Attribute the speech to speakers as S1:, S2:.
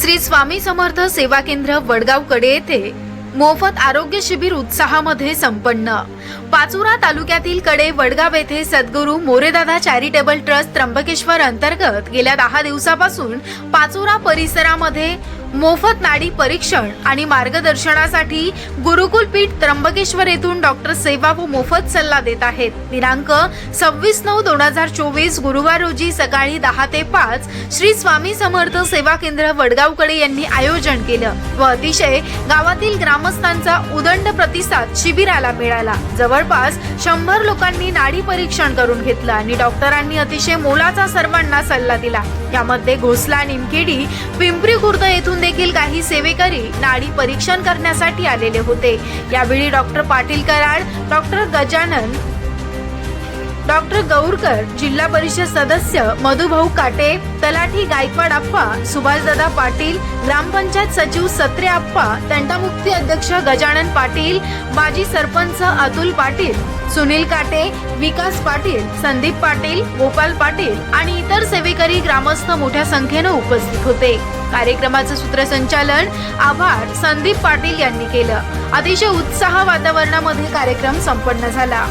S1: श्री स्वामी समर्थ सेवा केंद्र वडगावकडे येथे मोफत आरोग्य शिबिर उत्साहामध्ये संपन्न. पाचोरा तालुक्यातील कडे वडगाव येथे सद्गुरू मोरेदादा चॅरिटेबल ट्रस्ट त्र्यंबकेश्वर अंतर्गत गेल्या दहा दिवसापासून पाचोरा परिसरामध्ये मोफत नाडी परीक्षण आणि मार्गदर्शनासाठी गुरुकुल पीठ त्र्यंबकेश्वर येथून डॉक्टर सेवा व मोफत सल्ला देत आहेत. दिनांक सव्वीस नऊ दोन हजार चोवीस गुरुवार रोजी सकाळी दहा ते पाच श्री स्वामी समर्थ सेवा केंद्र वडगावकडे यांनी आयोजन केलं व अतिशय गावातील ग्रामस्थांचा उदंड प्रतिसाद शिबिराला मिळाला. जवळपास शंभर लोकांनी नाडी परीक्षण करून घेतलं आणि डॉक्टरांनी अतिशय मोलाचा सर्वांना सल्ला दिला. यामध्ये घोसला निमखेडी पिंपरी खुर्द येथून देखील काही सेवेकरी नाडी परीक्षण करण्यासाठी आलेले होते. यावेळी doctor Patil Karad doctor Gajanan doctor Gaurkar जिल्हा परिषद सदस्य मधुभाऊ काटे तलाठी गायकवाड आप्पा सुभाषदादा पाटील ग्रामपंचायत सचिव सत्रे आप्पा तंटामुक्ती अध्यक्ष गजानन पाटील माजी सरपंच अतुल पाटील सुनील काटे विकास पाटील संदीप पाटील गोपाल पाटील आणि इतर सेवेकरी ग्रामस्थ मोठ्या संख्येनं उपस्थित होते. कार्यक्रमाचं सूत्रसंचालन आभार संदीप पाटील यांनी केलं. अतिशय उत्साह वातावरणामध्ये कार्यक्रम संपन्न झाला.